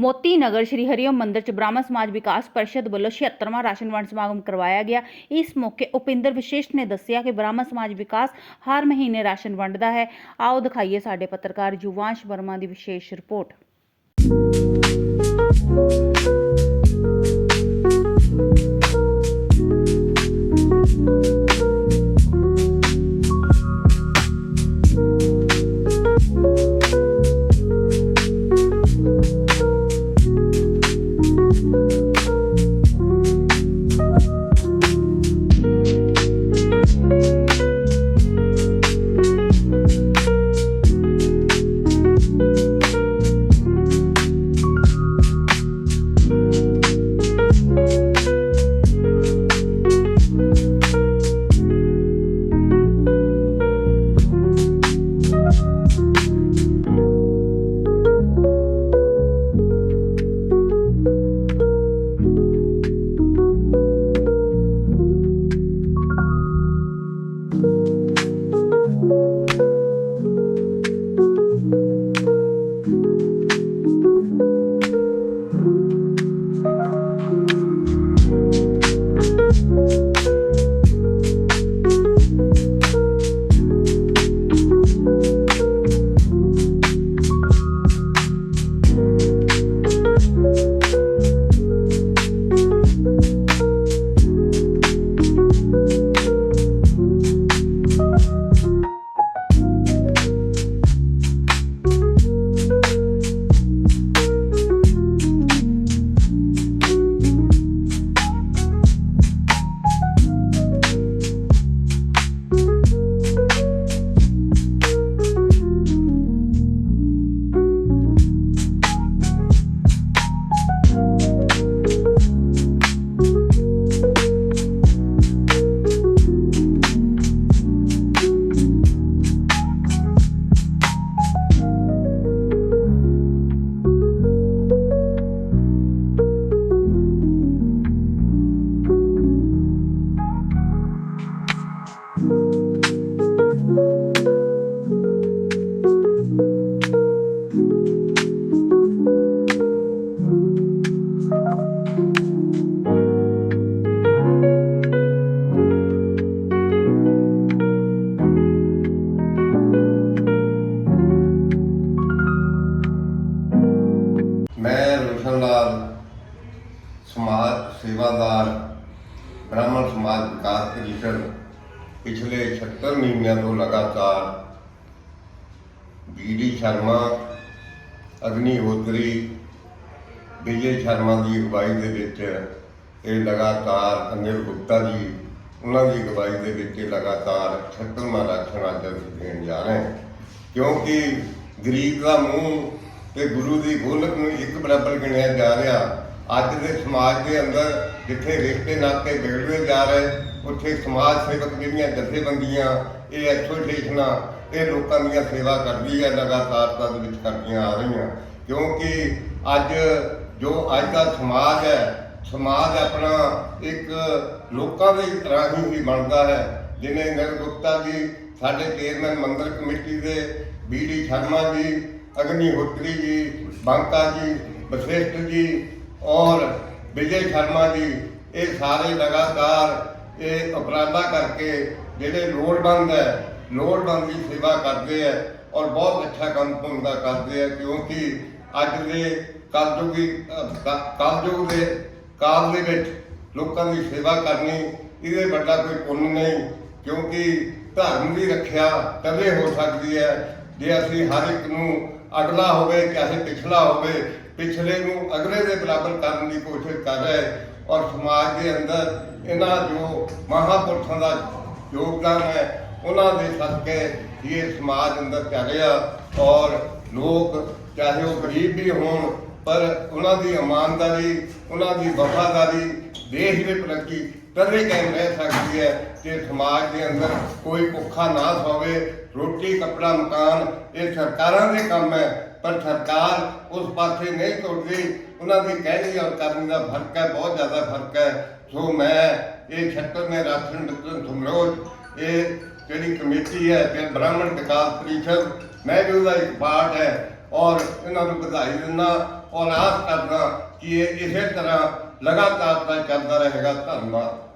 ਮੋਤੀ ਨਗਰ ਸ਼੍ਰੀ ਹਰੀਓਮ ਮੰਦਿਰ ਚ ਬ੍ਰਾਹਮਣ ਸਮਾਜ ਵਿਕਾਸ ਪਰਿਸ਼ਦ ਵੱਲੋਂ 76ਵਾਂ ਰਾਸ਼ਨ ਵੰਡ ਸਮਾਗਮ ਕਰਵਾਇਆ ਗਿਆ। ਇਸ ਮੌਕੇ ਉਪਿੰਦਰ ਵਿਸ਼ੇਸ਼ ਨੇ ਦੱਸਿਆ ਕਿ ਬ੍ਰਾਹਮਣ ਸਮਾਜ ਵਿਕਾਸ ਹਰ ਮਹੀਨੇ ਰਾਸ਼ਨ ਵੰਡਦਾ ਹੈ। ਆਓ ਦਿਖਾਈਏ ਸਾਡੇ ਪੱਤਰਕਾਰ ਯੁਵਾਂਸ਼ ਵਰਮਾ ਦੀ ਵਿਸ਼ੇਸ਼ ਰਿਪੋਰਟ। ਸਮਾਜ ਸੇਵਾਦਾਰ ਬ੍ਰਾਹਮਣ ਸਮਾਜ ਵਿਕਾਸ ਕਮਿਸ਼ਨ ਪਿਛਲੇ 76 ਮਹੀਨਿਆਂ ਤੋਂ ਲਗਾਤਾਰ ਬੀਡੀ ਸ਼ਰਮਾ, ਅਗਨੀ ਹੋਤਰੀ, ਵਿਜੇ ਸ਼ਰਮਾ ਦੀ ਅਗਵਾਈ ਦੇ ਵਿੱਚ ਇਹ ਲਗਾਤਾਰ, ਅਨਿਲ ਗੁਪਤਾ ਜੀ, ਉਹਨਾਂ ਦੀ ਅਗਵਾਈ ਦੇ ਵਿੱਚ ਇਹ ਲਗਾਤਾਰ 76ਵਾਂ ਰਾਸ਼ਨ ਅੱਜ ਅਸੀਂ ਦੇਣ ਜਾ ਰਹੇ ਹਾਂ। ਕਿਉਂਕਿ ਗਰੀਬ ਦਾ ਮੂੰਹ ਤੇ ਗੁਰੂ ਦੀ ਗੋਲਕ ਨੂੰ ਇੱਕ ਬਰਾਬਰ ਗਿਣਿਆ ਜਾ ਰਿਹਾ ਅੱਜ ਦੇ ਸਮਾਜ ਦੇ ਅੰਦਰ ਜਿੱਥੇ ਰਿਸ਼ਤੇ ਨਾਤੇ ਵਿਗੜਦੇ ਜਾ ਰਹੇ, ਉੱਥੇ ਸਮਾਜ ਸੇਵਕ ਜਿਹੜੀਆਂ ਜਥੇਬੰਦੀਆਂ, ਇਹ ਐਸੋਸੀਏਸ਼ਨਾਂ, ਇਹ ਲੋਕਾਂ ਦੀਆਂ ਸੇਵਾ ਕਰਦੀ ਹੈ ਲਗਾਤਾਰਤਾ ਦੇ ਵਿੱਚ ਕਰਦੀਆਂ ਆ ਰਹੀਆਂ। ਕਿਉਂਕਿ ਅੱਜ ਜੋ ਅੱਜ ਦਾ ਸਮਾਜ ਹੈ, ਸਮਾਜ ਆਪਣਾ ਇੱਕ ਲੋਕਾਂ ਦੇ ਤਰ੍ਹਾਂ ਹੀ ਬਣਦਾ ਹੈ, ਜਿਵੇਂ ਨਿਰਗੁਪਤਾ ਜੀ, ਸਾਡੇ ਚੇਅਰਮੈਨ ਮੰਦਰ ਕਮੇਟੀ ਦੇ ਬੀਡੀ ਸ਼ਰਮਾ ਜੀ, ਅਗਨੀ ਹੋਤਰੀ ਜੀ, ਬੰਕਾ ਜੀ ਬਸਿਸ਼ਟ ਜੀ ਔਰ ਵਿਜੇ ਸ਼ਰਮਾ ਜੀ, ਇਹ ਸਾਰੇ ਲਗਾਤਾਰ ਇਹ ਉਪਰਾਲਾ ਕਰਕੇ ਜਿਹੜੇ ਲੋੜਵੰਦ ਹੈ, ਲੋੜਵੰਦ ਦੀ ਸੇਵਾ ਕਰਦੇ ਹੈ ਔਰ ਬਹੁਤ ਅੱਛਾ ਕੰਮ ਹੁੰਦਾ ਕਰਦੇ ਹੈ ਕਿਉਂਕਿ ਅੱਜ ਦੇ ਕਲਯੁਗੀ ਕਲਯੁਗ ਦੇ ਕਾਲ ਦੇ ਵਿੱਚ ਲੋਕਾਂ ਦੀ ਸੇਵਾ ਕਰਨੀ ਇਹਦੇ ਵੱਡਾ ਕੋਈ ਪੁੰਨ ਨਹੀਂ ਕਿਉਂਕਿ ਧਰਮ ਦੀ ਰੱਖਿਆ ਕਦੇ ਹੋ ਸਕਦੀ ਹੈ। ਜੇ ਅਸੀਂ ਹਰ ਇੱਕ ਨੂੰ ਅਗਲਾ ਹੋਵੇ, ਚਾਹੇ ਪਿਛਲਾ ਹੋਵੇ ਪਿਛਲੇ ਨੂੰ ਅਗਲੇ ਦੇ ਬਰਾਬਰ ਕਰਨ ਦੀ ਕੋਸ਼ਿਸ਼ ਕਰ ਰਹੇ ਔਰ ਸਮਾਜ ਦੇ ਅੰਦਰ ਇਹਨਾਂ ਜੋ ਮਹਾਪੁਰਖਾਂ ਦਾ ਯੋਗਦਾਨ ਹੈ, ਉਹਨਾਂ ਦੇ ਸਦਕੇ ਹੀ ਇਹ ਸਮਾਜ ਅੰਦਰ ਚੱਲ ਰਿਹਾ ਔਰ ਲੋਕ ਚਾਹੇ ਉਹ ਗਰੀਬ ਵੀ ਹੋਣ, ਪਰ ਉਹਨਾਂ ਦੀ ਇਮਾਨਦਾਰੀ, ਉਹਨਾਂ ਦੀ ਵਫਾਦਾਰੀ ਦੇਸ਼ ਦੇ ਪ੍ਰਤੀ ਤਦੇ ਕਾਇਮ ਰਹਿ ਸਕਦੀ ਹੈ ਕਿ ਸਮਾਜ ਦੇ ਅੰਦਰ ਕੋਈ ਭੁੱਖਾ ਨਾ ਹੋਵੇ, ਰੋਟੀ, ਕੱਪੜਾ, ਮਕਾਨ, ਇਹ ਸਰਕਾਰਾਂ ਦੇ ਕੰਮ ਹੈ ਪਰ ਸਰਕਾਰ ਉਸ ਪਾਸੇ ਨਹੀਂ ਤੁਰਦੀ, ਉਹਨਾਂ ਦੀ ਕਹਿਣੀ ਔਰ ਕਰਨੀ ਦਾ ਫ਼ਰਕ ਹੈ, ਬਹੁਤ ਜ਼ਿਆਦਾ ਫ਼ਰਕ ਹੈ। ਸੋ ਮੈਂ ਇਹ ਛੱਤਰ ਨੇ ਰਾਸ਼ਨ ਵਿਤਰਨ ਸਮਰੋਜ ਇਹ ਜਿਹੜੀ ਕਮੇਟੀ ਹੈ ਤੇ ਬ੍ਰਾਹਮਣ ਵਿਕਾਸ ਪ੍ਰੀਸ਼ਦ, ਮੈਂ ਵੀ ਉਹਦਾ ਇੱਕ ਪਾਰਟ ਹੈ ਔਰ ਇਹਨਾਂ ਨੂੰ ਵਧਾਈ ਦਿੰਦਾ ਔਰ ਆਸ ਕਰਦਾ ਕਿ ਇਹ ਇਸੇ ਤਰ੍ਹਾਂ ਲਗਾਤਾਰ ਤਾਂ ਚੱਲਦਾ ਰਹੇਗਾ। ਧੰਨਵਾਦ।